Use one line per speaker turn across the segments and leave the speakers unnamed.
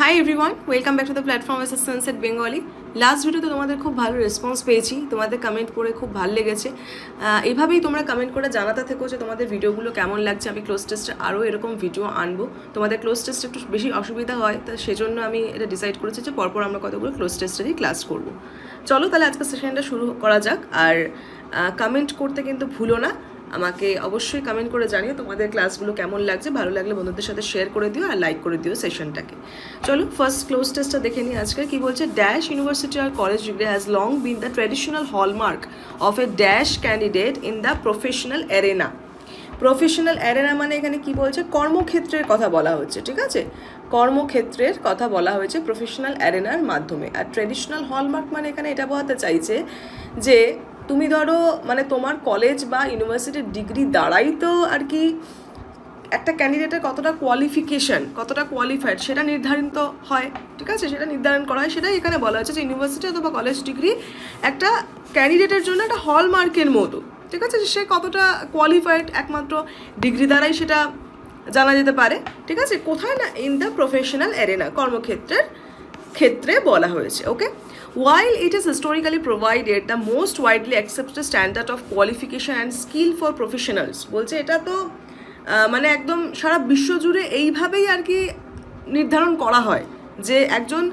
Hi everyone welcome back to the platform as Sunset Bengali last ভিডিওতে তোমাদের খুব ভালো রেসপন্স পেয়েছি, তোমাদের কমেন্ট করে খুব ভালো লেগেছে। এভাবেই তোমরা কমেন্ট করে জানাতে থেকো যে তোমাদের ভিডিওগুলো কেমন লাগছে। আমি ক্লোজ টেস্টে আরও এরকম ভিডিও আনব। তোমাদের ক্লোজ টেস্ট একটু বেশি অসুবিধা হয়, তা সেজন্য আমি এটা ডিসাইড করেছি যে পরপর আমরা কতগুলো ক্লোজ টেস্টেরই ক্লাস করব। চলো তাহলে আজকে সেশনটা শুরু করা যাক। আর কমেন্ট করতে কিন্তু ভুলো না। আমাকে অবশ্যই কমেন্ট করে জানিও তোমাদের ক্লাসগুলো কেমন লাগছে। ভালো লাগলে বন্ধুদের সাথে শেয়ার করে দিও আর লাইক করে দিও সেশনটাকে চলো ফার্স্ট ক্লোজ টেস্টটা দেখে নিই আজকে। কি বলছে? Dash university R college degree has long been the traditional hallmark of a dash candidate in the professional arena professional arena মানে এখানে কি বলছে? কর্মক্ষেত্রের কথা বলা হচ্ছে, ঠিক আছে? কর্মক্ষেত্রের কথা বলা হয়েছে প্রফেশনাল অ্যারেনার মাধ্যমে। আর ট্র্যাডিশনাল হলমার্ক মানে এখানে এটা বোঝাতে চাইছে যে তুমি ধরো মানে তোমার কলেজ বা ইউনিভার্সিটির ডিগ্রি দ্বারাই তো আর কি একটা ক্যান্ডিডেটের কতটা কোয়ালিফিকেশন কতটা কোয়ালিফাইড সেটা নির্ধারিত হয়, ঠিক আছে? সেটা নির্ধারণ করা হয়, সেটাই এখানে বলা হয়েছে যে ইউনিভার্সিটি অথবা কলেজ ডিগ্রি একটা ক্যান্ডিডেটের জন্য একটা হলমার্কের মতো, ঠিক আছে? সে কতটা কোয়ালিফাইড একমাত্র ডিগ্রি দ্বারাই সেটা জানা যেতে পারে, ঠিক আছে? কোথায় না ইন দ্য প্রফেশনাল অ্যারেনা কর্মক্ষেত্রের ক্ষেত্রে বলা হয়েছে ওকে while it is historically provided, the most widely accepted standard of qualification and skill for professionals, বলছে এটা তো মানে একদম সারা বিশ্ব জুড়ে এইভাবেই আর কি নির্ধারণ করা হয় যে একজন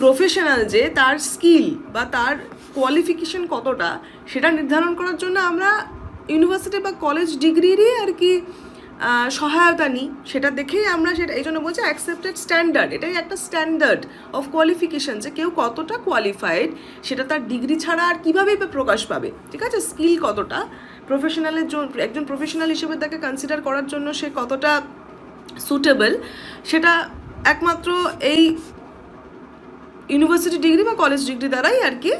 প্রফেশনাল যে তার স্কিল বা তার কোয়ালিফিকেশন কতটা, সেটা নির্ধারণ করার জন্য আমরা ইউনিভার্সিটি বা কলেজ ডিগ্রিরই আর কি সহায়তা নিই, সেটা দেখেই আমরা সেটা, এই জন্য বলছি অ্যাকসেপ্টেড স্ট্যান্ডার্ড এটাই একটা স্ট্যান্ডার্ড অফ কোয়ালিফিকেশন যে কেউ কতটা কোয়ালিফাইড সেটা তার ডিগ্রি ছাড়া আর কীভাবেই বা প্রকাশ পাবে, ঠিক আছে? স্কিল কতটা? প্রফেশনালের জন্য একজন প্রফেশনাল হিসেবে তাকে কনসিডার করার জন্য সে কতটা সুটেবল সেটা একমাত্র এই ইউনিভার্সিটি ডিগ্রি বা কলেজ ডিগ্রি দ্বারাই আর কি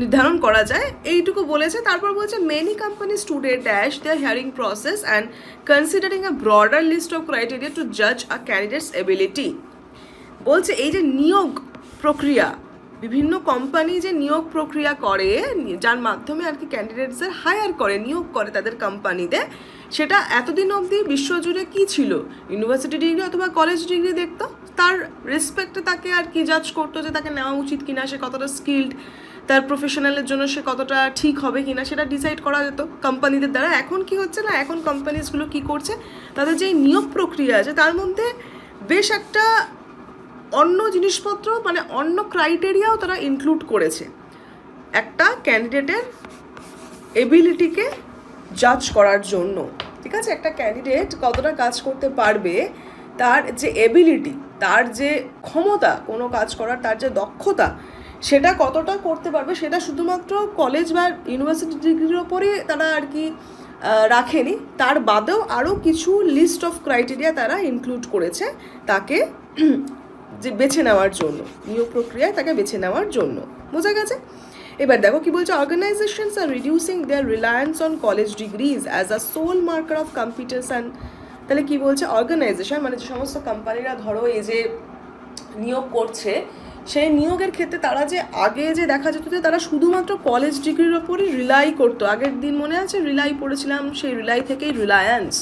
নির্ধারণ করা যায়। এইটুকু বলেছে। তারপর বলছে many company student dash their hiring process and considering a broader list of criteria to জাজ আ ক্যান্ডিডেটস এবিলিটি বলছে, এই যে নিয়োগ প্রক্রিয়া, বিভিন্ন কোম্পানি যে নিয়োগ প্রক্রিয়া করে, যার মাধ্যমে আর কি ক্যান্ডিডেটসদের হায়ার করে, নিয়োগ করে তাদের কোম্পানিতে সেটা এতদিন অবধি বিশ্বজুড়ে কি ছিল? ইউনিভার্সিটি ডিগ্রি অথবা কলেজ ডিগ্রি দেখতো? তার রেসপেক্টে তাকে আর কি জাজ করতো যে তাকে নেওয়া উচিত কিনা, সে কতটা স্কিল্ড তার প্রফেশনালের জন্য সে কতটা ঠিক হবে কি না সেটা ডিসাইড করা যেত কোম্পানিদের দ্বারা। এখন কি হচ্ছে না, এখন কোম্পানিজগুলো কি করছে, তাদের যে নিয়োগ প্রক্রিয়া আছে, তার মধ্যে বেশ একটা অন্য জিনিসপত্র মানে অন্য ক্রাইটেরিয়াও তারা ইনক্লুড করেছে। একটা ক্যান্ডিডেটের এবিলিটিকে জাজ করার জন্য। ঠিক আছে? একটা ক্যান্ডিডেট কতটা কাজ করতে পারবে, তার যে এবিলিটি তার যে ক্ষমতা, কোনো কাজ করার, তার যে দক্ষতা সেটা কতটা করতে পারবে সেটা শুধুমাত্র কলেজ বা ইউনিভার্সিটি ডিগ্রির ওপরে তারা আর কি রাখেনি। তার বাদেও আরও কিছু লিস্ট অফ ক্রাইটেরিয়া তারা ইনক্লুড করেছে তাকে যে বেছে নেওয়ার জন্য, নিয়োগ প্রক্রিয়ায় তাকে বেছে নেওয়ার জন্য। বোঝা গেছে? এবার দেখো কি বলছে organizations are reducing their reliance on college degrees as a sole marker of competence and তাহলে কি বলছে? অর্গানাইজেশন মানে যে সমস্ত কোম্পানিরা ধরো এই যে নিয়োগ করছে সেই নিয়োগের ক্ষেত্রে তারা যে আগে যে দেখা যেত যে তারা শুধুমাত্র কলেজ ডিগ্রির ওপরই রিলাই করতো। আগের দিন মনে আছে রিলাই পড়েছিলাম, সেই রিলাই থেকেই রিলায়েন্স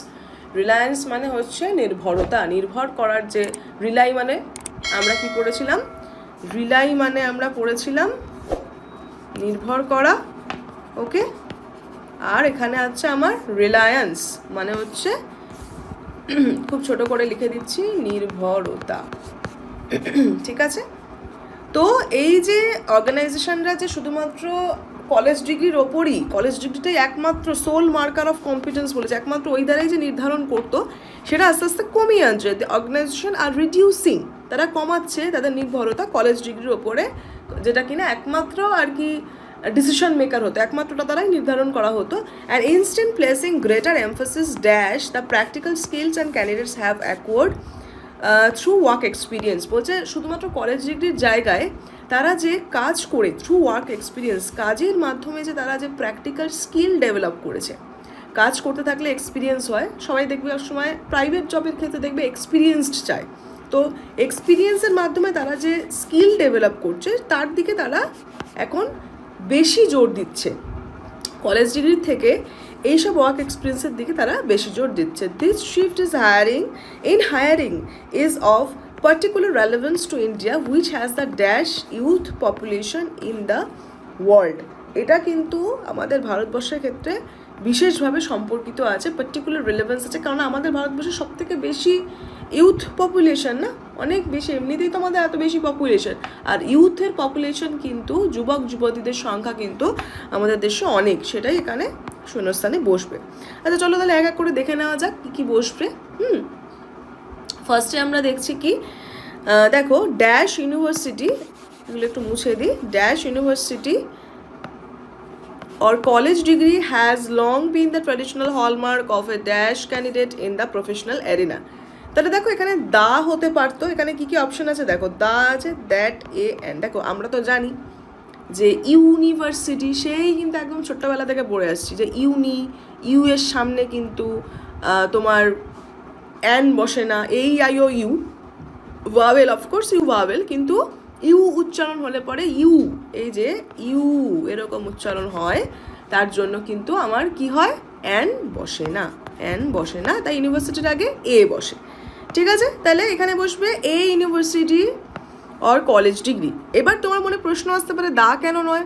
রিলায়েন্স মানে হচ্ছে নির্ভরতা, নির্ভর করার যে রিলাই মানে আমরা কি পড়েছিলাম রিলাই মানে আমরা পড়েছিলাম নির্ভর করা ওকে আর এখানে আছে আমার রিলায়েন্স মানে হচ্ছে খুব ছোট করে লিখে দিচ্ছি, নির্ভরতা। ঠিক আছে? তো এই যে অর্গানাইজেশনরা যে শুধুমাত্র কলেজ ডিগ্রির ওপরই কলেজ ডিগ্রিটাই একমাত্র সোল মার্কার অফ কম্পিটেন্স বলেছে, একমাত্র ওই দ্বারাই যে নির্ধারণ করতো, সেটা আস্তে আস্তে কমিয়ে আনছে। অর্গানাইজেশন আর রিডিউসিং তারা কমাচ্ছে তাদের নির্ভরতা কলেজ ডিগ্রির ওপরে, যেটা কিনা একমাত্র আর কি ডিসিশন মেকার হতো, একমাত্রটা তারাই নির্ধারণ করা হতো। And instant placing greater emphasis dash the practical skills and candidates have acquired through work experience বলছে শুধুমাত্র কলেজ ডিগ্রির জায়গায় তারা যে কাজ করে থ্রু ওয়ার্ক এক্সপিরিয়েন্স কাজের মাধ্যমে যে তারা যে প্র্যাকটিক্যাল স্কিল ডেভেলপ করেছে। কাজ করতে থাকলে এক্সপিরিয়েন্স হয়। সবাই দেখবে এক সময় প্রাইভেট জবের ক্ষেত্রে দেখবে এক্সপিরিয়েন্সড চায়। তো এক্সপিরিয়েন্সের মাধ্যমে তারা যে স্কিল ডেভেলপ করছে, তার দিকে তারা এখন বেশি জোর দিচ্ছে। কলেজ ডিগ্রির থেকে এইসব ওয়ার্ক এক্সপিরিয়েন্সের দিকে তারা বেশি জোর দিচ্ছে। This shift is hiring in hiring is of particular relevance to India, which has the dash youth population in the world. এটা কিন্তু আমাদের ভারতবর্ষের ক্ষেত্রে বিশেষভাবে সম্পর্কিত আছে পার্টিকুলার রিলেভেন্স আছে, কারণ আমাদের ভারতবর্ষের সব থেকে বেশি ইউথ পপুলেশন না, অনেক বেশি, এমনিতেই তো আমাদের এত বেশি পপুলেশন আর ইউথের পপুলেশন কিন্তু যুবক যুবতীদের সংখ্যা কিন্তু আমাদের দেশে অনেক, সেটাই এখানে শূন্যস্থানে বসবে। আচ্ছা চলো তাহলে এক এক করে দেখে নেওয়া যাক কী কী বসবে। হুম? ফার্স্টে আমরা দেখছি কি দেখো ড্যাশ ইউনিভার্সিটি এগুলো একটু মুছে দিই। Dash university or college degree has long been the traditional hallmark of a dash candidate in the professional arena. তাহলে দেখো, এখানে দা হতে পারতো। এখানে কি কি অপশন আছে? দেখো, দা আছে দ্যাট এ এন দেখো, আমরা তো জানি যে ইউনিভার্সিটি, সেই কিন্তু একদম ছোট্টবেলা থেকে পড়ে আসছি, যে ইউনি, ইউ এর সামনে কিন্তু তোমার অ্যান বসে না এই I O U, vowel of course U vowel, কিন্তু ইউ উচ্চারণ হলে পরে ইউ, এই যে ইউ এরকম উচ্চারণ হয়, তার জন্য কিন্তু আমার কি হয়? অ্যান বসে না অ্যান বসে না, তাই ইউনিভার্সিটির আগে এ বসে। ঠিক আছে? তাহলে এখানে বসবে a university or college degree এবার তোমার মনে প্রশ্ন আসতে পারে, দা কেন নয়?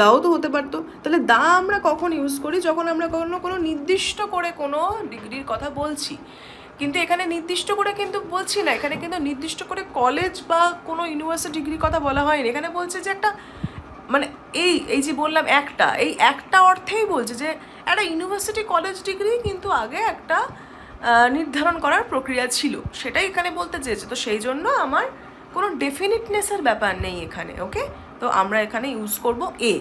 দাও তো হতে পারতো। তাহলে দা আমরা কখন ইউজ করি? যখন আমরা কোনো কোনো নির্দিষ্ট করে কোনো ডিগ্রির কথা বলছি। কিন্তু এখানে নির্দিষ্ট করে কিন্তু বলছি না। এখানে কিন্তু নির্দিষ্ট করে কলেজ বা কোনো ইউনিভার্সিটি ডিগ্রির কথা বলা হয়নি। এখানে বলছে যে একটা মানে এই এই যে বললাম একটা, এই একটা অর্থেই বলছে যে একটা ইউনিভার্সিটি কলেজ ডিগ্রি কিন্তু আগে একটা নির্ধারণ করার প্রক্রিয়া ছিল। সেটাই এখানে বলতে চেয়েছে। তো সেই জন্য আমার কোনো ডেফিনিটনেসের ব্যাপার নেই এখানে ওকে তো আমরা এখানে ইউজ করব a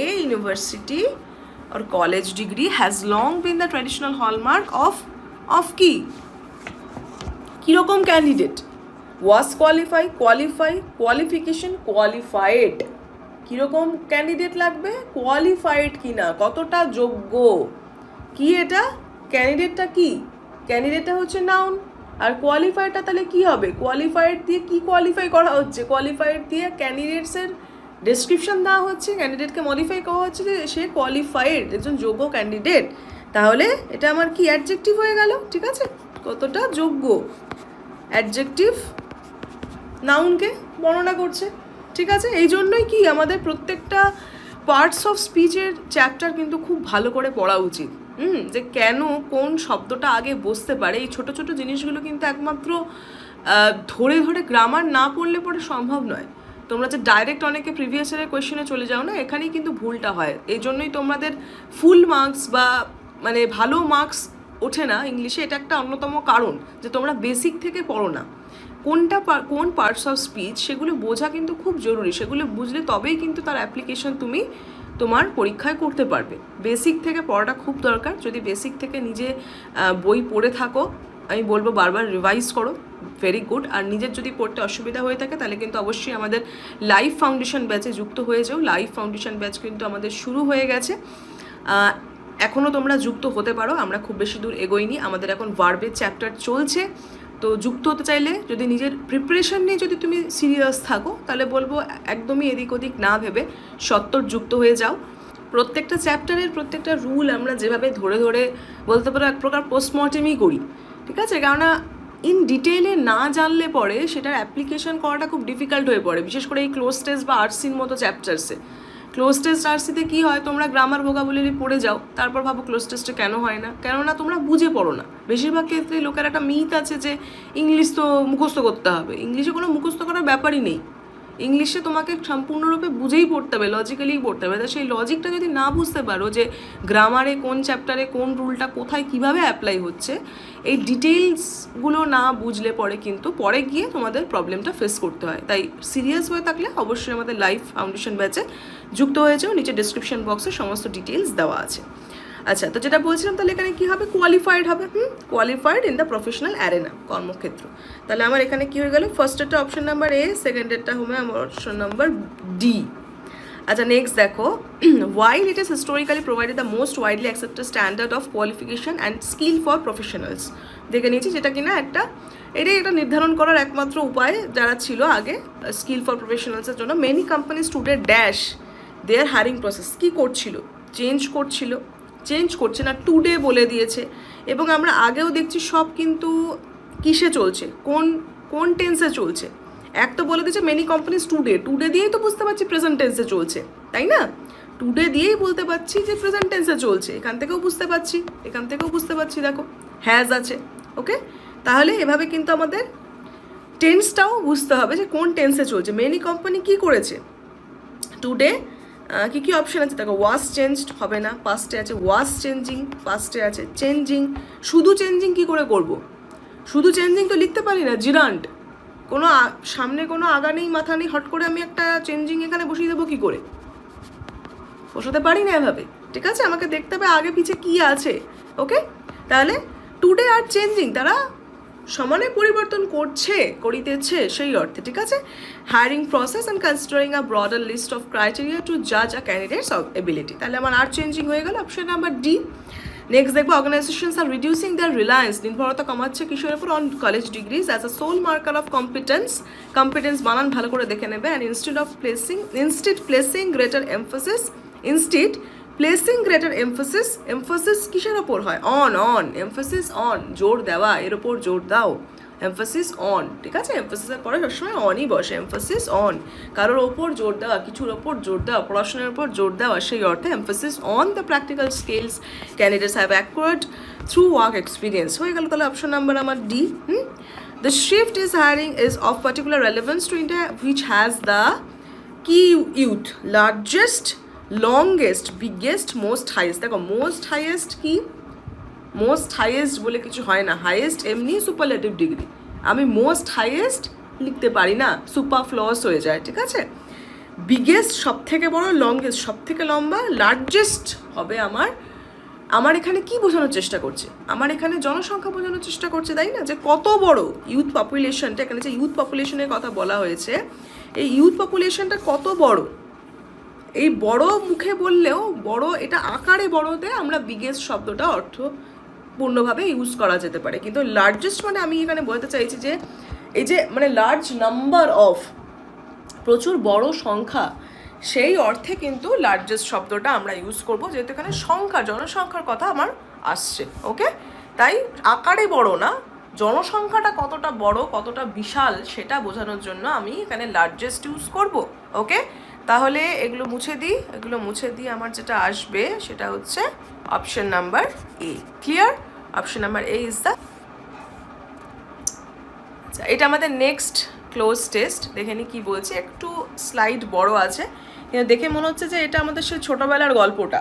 a university or college degree has long been the traditional hallmark of of কি? কীরকম candidate was qualify qualify qualification qualified কীরকম ক্যান্ডিডেট লাগবে? কোয়ালিফাইড কি না কতটা যোগ্য? কি এটা? ক্যান্ডিডেটটা কি? ক্যান্ডিডেটটা হচ্ছে নাউন আর কোয়ালিফাইডটা তাহলে কি হবে? কোয়ালিফাইড দিয়ে কি কোয়ালিফাই করা হচ্ছে? কোয়ালিফাইড দিয়ে ক্যান্ডিডেটসের ডেসক্রিপশন দেওয়া হচ্ছে ক্যান্ডিডেটকে মডিফাই করা হচ্ছে যে সে কোয়ালিফাইড একজন যোগ্য ক্যান্ডিডেট তাহলে এটা আমার কি অ্যাডজেক্টিভ হয়ে গেল? ঠিক আছে? কতটা যোগ্য? অ্যাডজেক্টিভ নাউনকে বর্ণনা করছে। ঠিক আছে? এই জন্যই কি আমাদের প্রত্যেকটা পার্টস অফ স্পিচের চ্যাপ্টার কিন্তু খুব ভালো করে পড়া উচিত। হুম, যে কেন কোন শব্দটা আগে বসতে পারে? এই ছোট ছোট জিনিসগুলো কিন্তু একমাত্র ধরে ধরে গ্রামার না পড়লে পরে সম্ভব নয়। তোমরা যে ডাইরেক্ট অনেকে প্রিভিয়াস ইয়ারের কোয়েশ্চেনে চলে যাও না, এখানেই কিন্তু ভুলটা হয়। এই জন্যই তোমাদের ফুল মার্কস বা মানে ভালো মার্কস ওঠে না ইংলিশে। এটা একটা অন্যতম কারণ যে তোমরা বেসিক থেকে পড়ো না। কোনটা কোন পার্টস অফ স্পিচ সেগুলো বোঝা কিন্তু খুব জরুরি। সেগুলো বুঝলে তবেই কিন্তু তার অ্যাপ্লিকেশন তুমি তোমার পরীক্ষায় করতে পারবে। বেসিক থেকে পড়াটা খুব দরকার। যদি বেসিক থেকে নিজে বই পড়ে থাকো, আমি বলব বারবার রিভাইজ করো ভেরি গুড আর নিজের যদি পড়তে অসুবিধা হয়ে থাকে, তাহলে কিন্তু অবশ্যই আমাদের লাইফ ফাউন্ডেশন ব্যাচে যুক্ত হয়ে যাও। লাইফ ফাউন্ডেশন ব্যাচ কিন্তু আমাদের শুরু হয়ে গেছে। এখনও তোমরা যুক্ত হতে পারো। আমরা খুব বেশি দূর এগোইনি। আমাদের এখন ভার্বের চ্যাপ্টার চলছে। তো যুক্ত হতে চাইলে যদি নিজের প্রিপারেশন নিয়ে যদি তুমি সিরিয়াস থাকো, তাহলে বলব একদমই এদিক ওদিক না ভেবে সত্তর যুক্ত হয়ে যাও। প্রত্যেকটা চ্যাপ্টারের প্রত্যেকটা রুল আমরা যেভাবে ধরে ধরে বলতে পারো এক প্রকার পোস্টমর্টেমই করি, ঠিক আছে? কেননা ইন ডিটেইলে না জানলে পরে সেটার অ্যাপ্লিকেশন করাটা খুব ডিফিকাল্ট হয়ে পড়ে, বিশেষ করে এই ক্লোজ টেস্ট বা আর্টসির মতো চ্যাপ্টার্সে ক্লোজ টেস্ট আরসিতে কী হয়? তোমরা গ্রামার ভোকাবুলারি পড়ে যাও, তারপর ভাবো ক্লোজ টেস্টে কেন হয় না? কেননা তোমরা বুঝে পড়ো না। বেশিরভাগ ক্ষেত্রে লোকের একটা মিথ আছে যে ইংলিশ তো মুখস্থ করতে হবে। ইংলিশে কোনো মুখস্থ করার ব্যাপারই নেই। ইংলিশে তোমাকে সম্পূর্ণরূপে বুঝেই পড়তে হবে লজিক্যালিই পড়তে হবে। তা সেই লজিকটা যদি না বুঝতে পারো যে গ্রামারে কোন চ্যাপ্টারে কোন রুলটা কোথায় কীভাবে অ্যাপ্লাই হচ্ছে, এই ডিটেলসগুলো না বুঝলে পরে কিন্তু পরে গিয়ে তোমাদের প্রবলেমটা ফেস করতে হয়। তাই সিরিয়াস হয়ে থাকলে অবশ্যই আমাদের লাইফ ফাউন্ডেশন ব্যাচে যুক্ত হয়ে যাও। নিচে ডিসক্রিপশন বক্সে সমস্ত ডিটেলস দেওয়া আছে। আচ্ছা তো যেটা বলছিলাম, তাহলে এখানে কি হবে? কোয়ালিফাইড হবে। হুম qualified in the professional arena কর্মক্ষেত্র। তাহলে আমার এখানে কি হয়ে গেল? ফার্স্টেরটা অপশন নাম্বার এ সেকেন্ডেরটা হবে আমার অপশন নাম্বার ডি আচ্ছা নেক্সট দেখো। While it is historically provided the most widely accepted standard of qualification and skill for professionals দেখে নিয়েছি, যেটা কিনা একটা, এটাই এটা নির্ধারণ করার একমাত্র উপায় যারা ছিল আগে স্কিল ফর প্রফেশনালসের জন্য। Many company student dash their hiring process কী করছিল? চেঞ্জ করছিল। চেঞ্জ করছে না টুডে বলে দিয়েছে। এবং আমরা আগেও দেখছি সব কিন্তু কিসে চলছে, কোন কোন টেন্সে চলছে। এক তো বলে দিচ্ছে মেনি কোম্পানিজ টুডে টুডে দিয়েই তো বুঝতে পারছি প্রেজেন্ট টেন্সে চলছে, তাই না? টুডে দিয়েই বলতে পারছি যে প্রেজেন্ট টেন্সে চলছে, এখান থেকেও বুঝতে পারছি, এখান থেকেও বুঝতে পারছি, দেখো হ্যাজ আছে ওকে তাহলে এভাবে কিন্তু আমাদের টেন্সটাও বুঝতে হবে যে কোন টেন্সে চলছে। মেনি কোম্পানি কি করেছে? টুডে কি কি অপশন আছে? দেখো ওয়াজ চেঞ্জড হবে না পাস্টে আছে ওয়াজ চেঞ্জিং পাস্টে আছে চেঞ্জিং শুধু চেঞ্জিং কি করে করব? শুধু চেঞ্জিং তো লিখতে পারি না, জিরান্ট। কোনো সামনে কোনো আগা নেই, মাথা নেই, হট করে আমি একটা চেঞ্জিং এখানে বসিয়ে দেবো কি করে? বসাতে পারি না এভাবে। ঠিক আছে? আমাকে দেখতে হবে আগে পিছে কি আছে ওকে তাহলে টুডে আর চেঞ্জিং তারা সমানে পরিবর্তন করছে, করিতেছে সেই অর্থে, ঠিক আছে? Hiring process and considering a broader list of criteria to জাজ আ ক্যান্ডিডেটস অফ এবিলিটি তাহলে আমার আর চেঞ্জিং হয়ে গেল অপশন নাম্বার ডি নেক্সট দেখব organisations R reducing their reliance নির্ভরতা কমাচ্ছে কিসের উপর? On college degrees as a sole marker of competence competence বানান, ভালো করে দেখে নেবে। And instead of placing instead placing greater emphasis instead placing greater emphasis emphasis কিসের ওপর হয়? অন অন এমফোসিস অন জোর দেওয়া, এর ওপর জোর দাও এমফোসিস অন ঠিক আছে? এমফোসিসের পরে সবসময় অনই বসে এমফোসিস অন কারোর ওপর জোর দেওয়া, কিছুর ওপর জোর দেওয়া, পড়াশোনার ওপর জোর দেওয়া, সেই অর্থে emphasis on the practical skills candidates have acquired through work experience হয়ে গেল তাহলে অপশন নাম্বার আমার D hmm? The shift is hiring is of particular relevance to India which has the কি youth largest longest biggest most highest দেখো most highest কি? Most highest বলে কিছু হয় না। হাইয়েস্ট এমনি সুপারলেটিভ ডিগ্রি আমি মোস্ট হাইয়েস্ট লিখতে পারি না। সুপার ফ্লস হয়ে যায়, ঠিক আছে? বিগেস্ট সব থেকে বড় লংগেস্ট সব থেকে লম্বা লার্জেস্ট হবে আমার। আমার এখানে কি বোঝানোর চেষ্টা করছে? আমার এখানে জনসংখ্যা বোঝানোর চেষ্টা করছে, তাই না? যে কত বড় ইউথ পপুলেশনটা এখানে যে ইউথ পপুলেশনের কথা বলা হয়েছে, এই ইউথ পপুলেশনটা কত বড়? এই বড় মুখে বললেও বড়, এটা আকারে বড়তে আমরা বিগেস্ট শব্দটা অর্থ পূর্ণভাবে ইউজ করা যেতে পারে। কিন্তু লার্জেস্ট মানে আমি এখানে বলতে চাইছি যে, এই যে মানে লার্জ নাম্বার অফ প্রচুর বড় সংখ্যা, সেই অর্থে কিন্তু লার্জেস্ট শব্দটা আমরা ইউজ করব, যেহেতু এখানে সংখ্যা, জনসংখ্যার কথা আমার আসছে ওকে তাই আকারে বড় না, জনসংখ্যাটা কতটা বড়, কতটা বিশাল, সেটা বোঝানোর জন্য আমি এখানে লার্জেস্ট ইউজ করব ওকে তাহলে এগুলো মুছে দিই, এগুলো মুছে দিয়ে আমার যেটা আসবে সেটা হচ্ছে option number A clear option number A is the এটা আমাদের নেক্সট ক্লোজ টেস্ট দেখে নি কী বলছে, একটু স্লাইড বড় আছে। কিন্তু দেখে মনে হচ্ছে যে এটা আমাদের সেই ছোটোবেলার গল্পটা।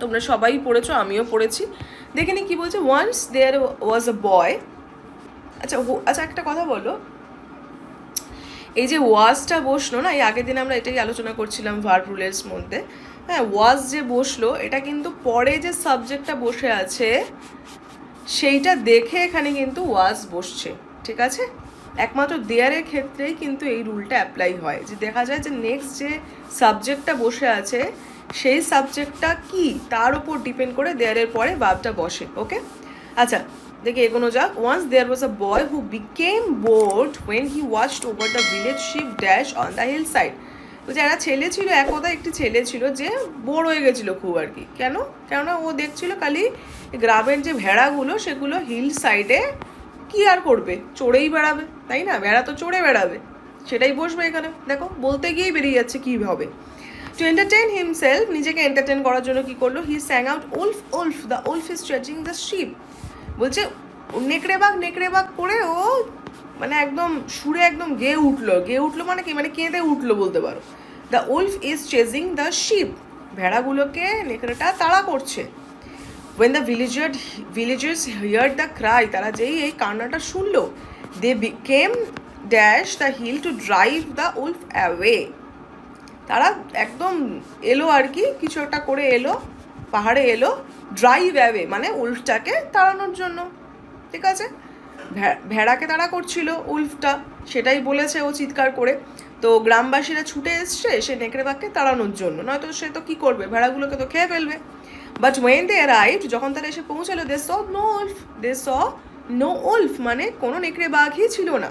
তোমরা সবাই পড়েছো, আমিও পড়েছি। দেখে নি কী বলছে ওয়ান্স দেয়ার ওয়াজ আ বয় আচ্ছা আচ্ছা একটা কথা বলো। এই যে ওয়াজটা বসল না, এই আগের দিন আমরা এটাই আলোচনা করছিলাম ভার্ব মধ্যে। হ্যাঁ ওয়াজ যে বসল, এটা কিন্তু পরে যে সাবজেক্টটা বসে আছে, সেইটা দেখে এখানে কিন্তু ওয়াজ বসছে, ঠিক আছে? একমাত্র দেয়ারের ক্ষেত্রেই কিন্তু এই রুলটা অ্যাপ্লাই হয়। যে দেখা যায় যে নেক্সট যে সাবজেক্টটা বসে আছে, সেই সাবজেক্টটা কি? তার উপর ডিপেন্ড করে দেয়ারের পরে ভাবটা বসে ওকে আচ্ছা দেখে এগোনো যাক। Once there was a boy who became bored when he watched over the village sheep dash on the hillside বলছে একটা ছেলে ছিল, একদা একটি ছেলে ছিল যে বোর হয়ে গেছিল খুব আর কি। কেন? কেননা ও দেখছিল খালি গ্রামের যে ভেড়াগুলো, সেগুলো হিল সাইডে কি আর করবে? চড়েই বেড়াবে, তাই না? ভেড়া তো চড়ে বেড়াবে। সেটাই বসবে এখানে। দেখো, বলতে গিয়েই বেরিয়ে যাচ্ছে কী হবে। টু এন্টারটেন হিমসেলফ নিজেকে এন্টারটেন করার জন্য কী করল? He sang out wolf wolf the wolf is stretching the sheep বলছে, নেকড়ে বাঘ নেকড়ে বাঘ করে ও মানে একদম সুরে একদম গেয়ে উঠল। গেয়ে উঠল মানে কি? মানে কেঁদে উঠল বলতে পারো। The wolf is chasing the sheep ভেড়াগুলোকে নেকড়েটা তাড়া করছে। When the villager villagers hear the cry তারা যেই এই কান্নাটা শুনলো they became dash the hill to drive the wolf away তারা একদম এলো আর কি, কিছু একটা করে এলো, পাহাড়ে এলো। ড্রাইভ অ্যাওয়ে মানে উল্ফটাকে তাড়ানোর জন্য, ঠিক আছে? ভেড়াকে তাড়া করছিল উল্ফটা, সেটাই বলেছে ও চিৎকার করে। তো গ্রামবাসীরা ছুটে এসছে সে নেকড়ে বাঘকে তাড়ানোর জন্য। নয়তো সে তো কি করবে? ভেড়াগুলোকে তো খেয়ে ফেলবে। বাট ওয়েন দে অ্যারাইভ যখন তারা এসে পৌঁছালো they saw no wolf they saw no wolf মানে কোনো নেকড়ে বাঘই ছিল না।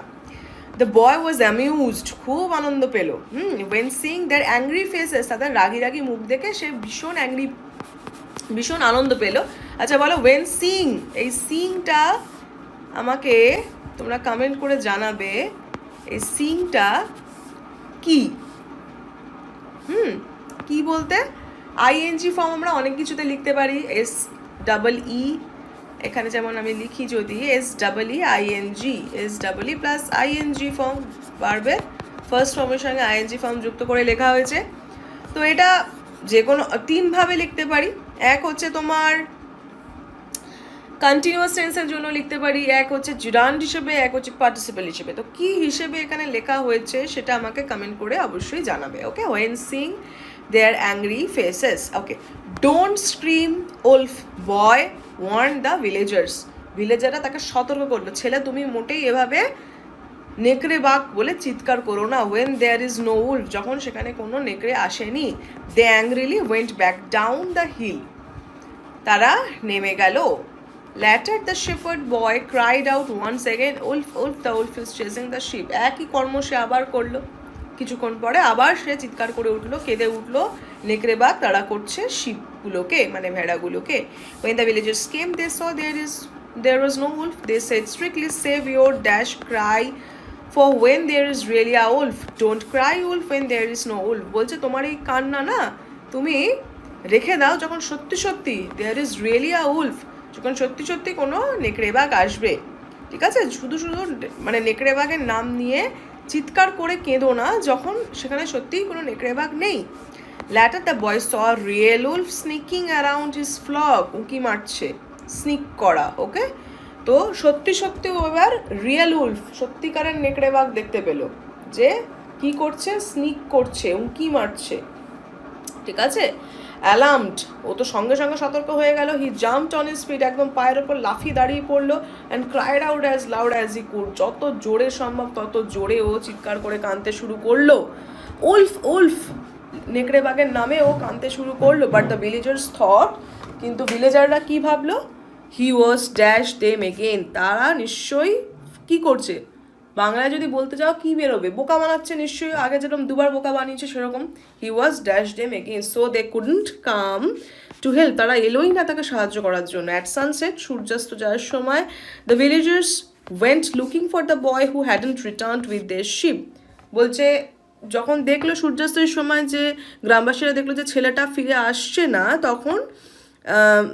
দ্য বয় ওয়াজ অ্যামিউজড খুব আনন্দ পেল। হুম when sing their angry faces তাদের রাগি রাগি মুখ দেখে সে ভীষণ অ্যাংরি ভীষণ আনন্দ পেল। আচ্ছা বলো ওয়েন সিং এই সিংটা আমাকে তোমরা কমেন্ট করে জানাবে, এই সিংটা কি? হুম, কি বলতে? আইএনজি ফর্ম আমরা অনেক কিছুতে লিখতে পারি এস ডাবল ই এখানে যেমন আমি লিখি যদি S double E ING S double E plus ING form বাড়বে। ফার্স্ট ফর্মের সঙ্গে আইএনজি ফর্ম যুক্ত করে লেখা হয়েছে। তো এটা যে কোনো, তিনভাবে লিখতে পারি। এক হচ্ছে তোমার কন্টিনিউয়াস টেন্সের জন্য লিখতে পারি, এক হচ্ছে জুরান্ড হিসেবে, এক হচ্ছে পার্টিসিপেল হিসেবে। তো কি হিসেবে এখানে লেখা হয়েছে সেটা আমাকে কমেন্ট করে অবশ্যই জানাবে okay when sing their angry faces okay don't scream wolf boy warn the villagers ভিলেজাররা তাকে সতর্ক করল ছেলে, তুমি মোটেই এভাবে নেকড়ে বাঘ বলে চিৎকার করো না। When there is no wolf যখন সেখানে কোনো নেকড়ে আসেনি they angrily went back down the hill তারা নেমে গেল। Later the shepherd boy cried out once again wolf wolf the wolf is chasing the sheep একই কর্ম সে আবার করল। কিছুক্ষণ পরে আবার সে চিৎকার করে উঠল, কেঁদে উঠল। নেকড়ে বাঘ তারা করছে শিপগুলোকে মানে ভেড়াগুলোকে। When the ভিলেজের came they saw there is there was no wolf they said strictly save your dash cry for when there is really a wolf don't cry wolf when there is no wolf বলছে, তোমার এই কান্না না, তুমি রেখে দাও যখন সত্যি সত্যি there is really a wolf যখন সত্যি সত্যি কোনো নেকড়ে বাঘ আসবে। ঠিক আছে? শুধু শুধু মানে নেকড়ে বাঘের নাম নিয়ে চিৎকার করে কেঁদো না যখন সেখানে সত্যিই কোনো নেকড়ে বাঘ নেই। Later the boy saw real wolf sneaking around his flock উঁকি মারছে স্নিক করা ওকে তো সত্যি সত্যি ও এবার রিয়েল উলফ সত্যিকারের নেকড়ে বাঘ দেখতে পেল, যে কি করছে স্নিক করছে, উঁকি মারছে। ঠিক আছে? অ্যালার্মড ও তো সঙ্গে সঙ্গে সতর্ক হয়ে গেল হি জাম্পড অন স্পিড একদম পায়ের ওপর লাফিয়ে দাঁড়িয়ে পড়ল and cried out as loud as he could যত জোরে সম্ভব, তত জোরে ও চিৎকার করে কাঁদতে শুরু করল। উলফ উলফ নেকড়ে বাঘের নামে ও কাঁদতে শুরু করল বাট দ্য ভিলেজার্স থট কিন্তু ভিলেজাররা কি ভাবলো? He was dash them again তারা নিশ্চয়ই কি করছে? বাংলায় যদি বলতে যাও কি বেরোবে? বোকা বানাচ্ছে নিশ্চয়ই। আগে যেরকম দুবার বোকা বানিয়েছে, সেরকম। He was dash them again so they couldn't come to help তারা এলোই না তাকে সাহায্য করার জন্য। অ্যাট সানসেট সূর্যাস্ত যাওয়ার সময় the villagers went looking for the boy who hadn't return with their sheep বলছে, যখন দেখল সূর্যাস্তের সময় যে গ্রামবাসীরা দেখল যে ছেলেটা ফিরে আসছে না, তখন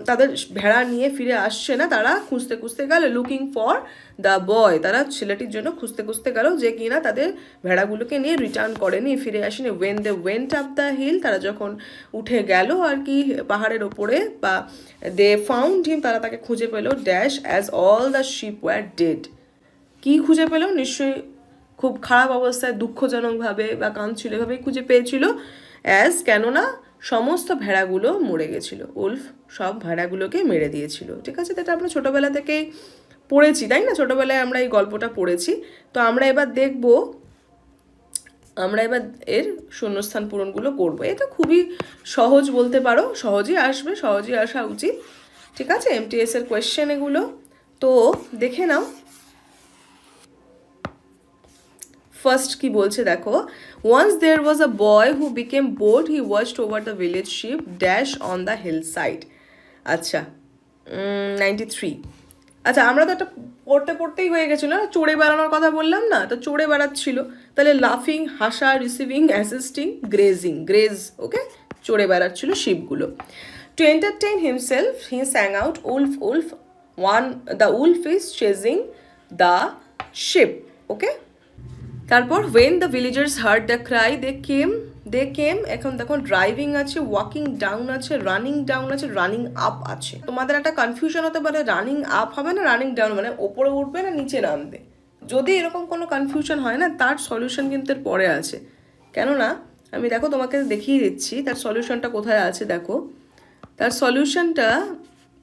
তাদের ভেড়া নিয়ে ফিরে আসছে না, তারা খুঁজতে খুঁজতে গেল লুকিং ফর দ্য বয় তারা ছেলেটির জন্য খুঁজতে খুঁজতে গেল যে কিনা তাদের ভেড়াগুলোকে নিয়ে রিটার্ন করেনি, ফিরে আসেনি। When they went up the hill তারা যখন উঠে গেল আর কি পাহাড়ের ওপরে বা দে ফাউন্ড হিম তারা তাকে খুঁজে পেল। Dash as all the sheep were dead কি খুঁজে পেল? নিশ্চয়ই খুব খারাপ অবস্থায়, দুঃখজনকভাবে বা কাঁদছিল, এভাবেই খুঁজে পেয়েছিল। অ্যাজ কেননা সমস্ত ভেড়াগুলো মরে গেছিল। উলফ সব ভেড়াগুলোকে মেরে দিয়েছিল। ঠিক আছে? এটা আমরা ছোটোবেলা থেকেই পড়েছি, তাই না? ছোটোবেলায় আমরা এই গল্পটা পড়েছি। তো আমরা এবার দেখব, আমরা এবার এর শূন্যস্থান পূরণগুলো করব। এটা খুবই সহজ বলতে পারো, সহজেই আসবে, সহজেই আসা উচিত। ঠিক আছে? এমটিএস এর কোয়েশ্চেন এগুলো। তো দেখে নাও। ফার্স্ট কি বলছে দেখো once there was a boy who became bored he watched over the village sheep dash on the hill side আচ্ছা নাইনটি থ্রি আচ্ছা আমরা তো একটা পড়তে পড়তেই হয়ে গেছিল না? চড়ে বেড়ানোর কথা বললাম না? তো চড়ে বেড়াচ্ছিল। তাহলে লাফিং হাসা receiving assisting grazing graze okay চড়ে বেড়াচ্ছিল শিপগুলো to entertain himself he sang out wolf wolf one the wolf is chasing the sheep okay তারপর when the villagers heard the cry they came they came এখন দেখো driving আছে walking down আছে running down আছে running up আছে। তোমাদের একটা confusion হতে পারে রানিং আপ হবে না রানিং ডাউন মানে ওপরে উঠবে না, নিচে নামবে। যদি এরকম কোনো কনফিউশন হয় না, তার সলিউশন কিন্তু এর পরে আছে। কেননা, আমি দেখো তোমাকে দেখিয়ে দিচ্ছি, তার সলিউশনটা কোথায় আছে দেখো। তার সলিউশনটা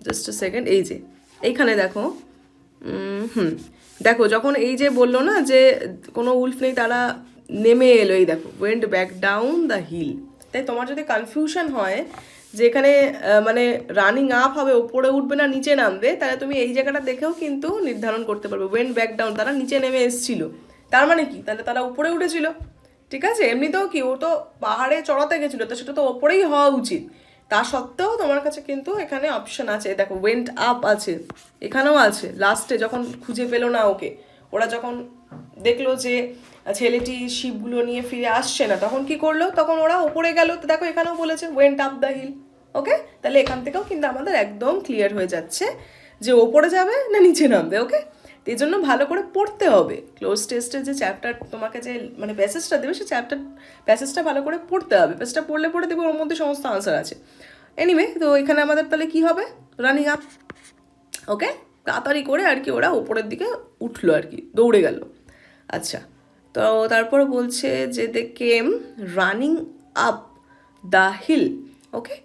জাস্ট সেকেন্ড এই যে, এইখানে দেখো হুম দেখো, যখন এই যে বলল না যে কোনো উল্ফ নেই, তারা নেমে এলো। এই দেখো went back down the hill তাই তোমার যদি কনফিউশন হয় যে এখানে মানে রানিং আপ হবে, ওপরে উঠবে না, নিচে নামবে, তাহলে তুমি এই জায়গাটা দেখেও কিন্তু নির্ধারণ করতে পারবে। ওয়েন্ট ব্যাক ডাউন তারা নিচে নেমে এসেছিল। তার মানে কি? তাহলে তারা উপরে উঠেছিল। ঠিক আছে? এমনিতেও কি? ও তো পাহাড়ে চড়াতে গেছিল, তো সেটা তো ওপরেই হওয়া উচিত। তা সত্ত্বেও তোমার কাছে কিন্তু এখানে অপশন আছে। দেখো ওয়েন্ট আপ আছে, এখানেও আছে। লাস্টে যখন খুঁজে পেল না ওকে, ওরা যখন দেখল যে ছেলেটি শিপগুলো নিয়ে ফিরে আসছে না, তখন কি করল? তখন ওরা ওপরে গেল। তো দেখো, এখানেও বলেছে went up the hill okay তাহলে এখান থেকেও কিন্তু আমাদের একদম ক্লিয়ার হয়ে যাচ্ছে যে ওপরে যাবে না নিচে নামবে ওকে এই জন্য ভালো করে পড়তে হবে। ক্লোজ টেস্টের যে চ্যাপ্টার তোমাকে যে মানে প্যাসেজটা দেবে, সে চ্যাপ্টার প্যাসেজটা ভালো করে পড়তে হবে। প্যাসেজটা পড়লে পড়ে দেবে, ওর মধ্যে সমস্ত আনসার আছে। এনিওয়ে তো এখানে আমাদের তাহলে কি হবে? রানিং আপ ওকে তাড়াতাড়ি করে আর কি ওরা ওপরের দিকে উঠল আর কি, দৌড়ে গেল। আচ্ছা তো তারপর বলছে যে they came running up the hill okay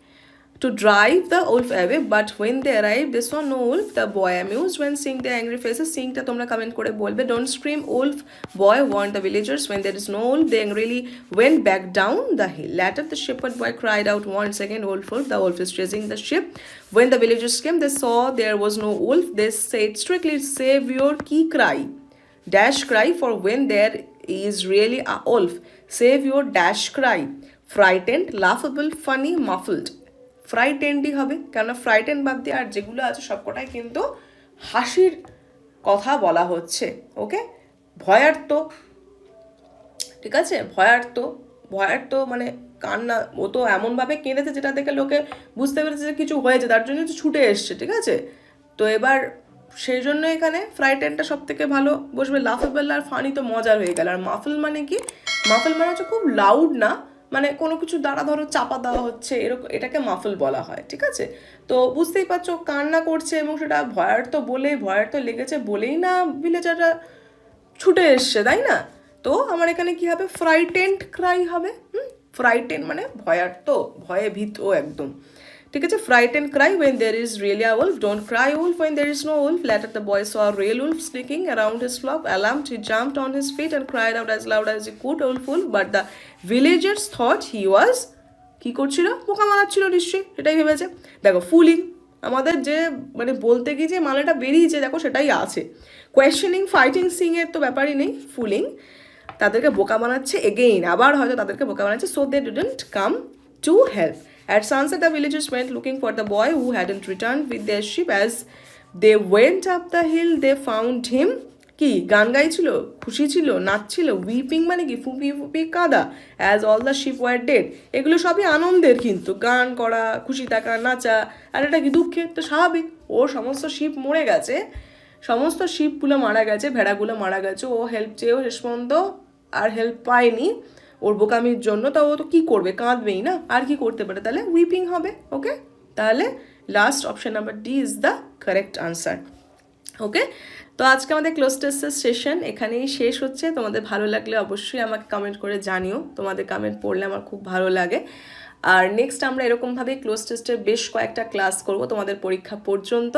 to drive the wolf away but when they arrived they saw no wolf the boy amused when seeing their angry faces seeing টা তোমরা কমেন্ট করে বলবে don't scream wolf boy warned the villagers when there is no wolf they angrily went back down the hill later the shepherd boy cried out once again wolf wolf the wolf is chasing the sheep when the villagers came they saw there was no wolf they said strictly save your key cry dash cry for when there is really a wolf save your dash cry frightened laughable funny muffled ফ্রাইটেন্ডই হবে। কেননা frighten বাদ দিয়ে আর যেগুলো আছে সবকটাই কিন্তু হাসির কথা বলা হচ্ছে ওকে ভয়ার্ত। ঠিক আছে? ভয়ার্ত। ভয়ার্ত মানে কান্না ও তো এমনভাবে কেঁদেছে যেটা দেখে লোকে বুঝতে পেরেছে যে কিছু হয়েছে, তার জন্য ছুটে এসছে, ঠিক আছে? তো এবার সেই জন্য এখানে ফ্রাইটেনটা সব থেকে ভালো বসবে। লাফেবল আর ফানি তো মজার হয়ে গেল। আর মাফল মানে কি? মাফল মানে হচ্ছে খুব লাউড না মানে কোনো কিছু দ্বারা ধরো চাপা দেওয়া হচ্ছে, এরকম, এটাকে মাফল বলা হয়, ঠিক আছে? তো বুঝতেই পারছ কান্না করছে এবং সেটা ভয়ার তো বলে ভয়ার তো লেগেছে বলেই না ভিলেজাররা ছুটে এসছে, তাই না? তো আমার এখানে কি হবে? ফ্রাইটেন্ট ক্রাই হবে, হুম? ফ্রাইটেন মানে ভয়ার তো ভয়ে ভীত একদম। ঠিক আছে frighten cry when there is really a wolf don't cry wolf when there is no wolf later the boy saw a real wolf sneaking around his flock. Alarmed, he jumped on his feet and cried out as loud as he could wolf wolf but the villagers thought he was, কি করছিল? পোকা মারাচ্ছিল নিশ্চয়ই, এটাই ভেবেছে। দেখো ফুলিং আমাদের যে মানে বলতে গিয়ে যে মানেটা বেরিয়েছে, দেখো সেটাই আছে। কোয়েশ্চেনিং ফাইটিং সিংয়ের তো ব্যাপারই নেই ফুলিং তাদেরকে বোকা বানাচ্ছে এগেইন আবার হয়তো তাদেরকে বোকা বানাচ্ছে so they didn't come to help at sunset the villages went looking for the boy who hadn't return with their sheep as they went up the hill they found him কি? গান গাইছিল? খুশি ছিল? নাচছিল? উইপিং মানে কি? ফুপি ফুপি কাদা? As all the sheep were dead এগুলো সবই আনন্দের কিন্তু। গান করা, খুশি থাকা, নাচা, আর এটা কি দুঃখের তো স্বাভাবিক। ও সমস্ত শিপ মরে গেছে। সমস্ত শিপগুলো মারা গেছে, ভেড়াগুলো মারা গেছে। ও হেল্প চেয়েও শেষ আর হেল্প পায়নি। ওর বোকামির জন্য, তা ও তো কী করবে? কাঁদবেই না? আর কি করতে পারে? তাহলে উইপিং হবে ওকে তাহলে last option number D is the correct answer okay তো আজকে আমাদের ক্লোজ টেস্টের সেশন এখানেই শেষ হচ্ছে। তোমাদের ভালো লাগলে অবশ্যই আমাকে কমেন্ট করে জানিও। তোমাদের কমেন্ট পড়লে আমার খুব ভালো লাগে। আর নেক্সট আমরা এরকমভাবে ক্লোজ টেস্টের বেশ কয়েকটা ক্লাস করব তোমাদের পরীক্ষা পর্যন্ত।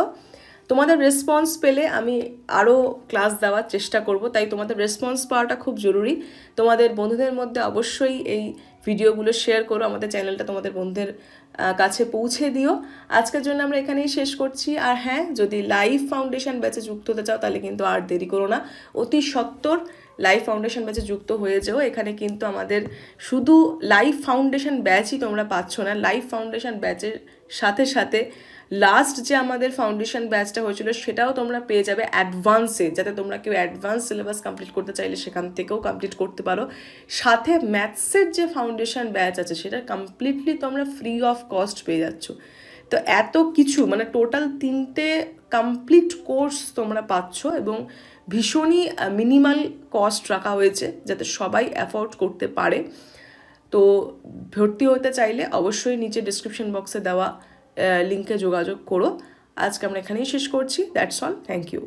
তোমাদের রেসপন্স পেলে আমি আরও ক্লাস দেওয়ার চেষ্টা করব, তাই তোমাদের রেসপন্স পাওয়াটা খুব জরুরি। তোমাদের বন্ধুদের মধ্যে অবশ্যই এই ভিডিওগুলো শেয়ার করো, আমাদের চ্যানেলটা তোমাদের বন্ধুদের কাছে পৌঁছে দিও। আজকের জন্য আমরা এখানেই শেষ করছি। আর হ্যাঁ যদি লাইভ ফাউন্ডেশন ব্যাচে যুক্ত হতে চাও, তাহলে কিন্তু আর দেরি করো না। অতি সত্বর লাইভ ফাউন্ডেশন ব্যাচে যুক্ত হয়ে যাও। এখানে কিন্তু আমাদের শুধু লাইভ ফাউন্ডেশন ব্যাচই তোমরা পাচ্ছ না। লাইভ ফাউন্ডেশন ব্যাচের সাথে সাথে লাস্ট যে আমাদের ফাউন্ডেশন ব্যাচটা হয়েছিল, সেটাও তোমরা পেয়ে যাবে অ্যাডভান্সে যাতে তোমরা কেউ অ্যাডভান্স সিলেবাস কমপ্লিট করতে চাইলে সেখান থেকেও কমপ্লিট করতে পারো। সাথে ম্যাথসের যে ফাউন্ডেশন ব্যাচ আছে, সেটা কমপ্লিটলি তোমরা ফ্রি অফ কস্ট পেয়ে যাচ্ছ। তো এত কিছু মানে টোটাল তিনটে কমপ্লিট কোর্স তোমরা পাচ্ছ এবং ভীষণই মিনিমাল কস্ট রাখা হয়েছে, যাতে সবাই অ্যাফোর্ড করতে পারে। তো ভর্তি হতে চাইলে অবশ্যই নিচে ডিসক্রিপশন বক্সে দেওয়া লিঙ্কে যোগাযোগ করো। আজকে আমরা এখানেই শেষ করছি। That's all thank you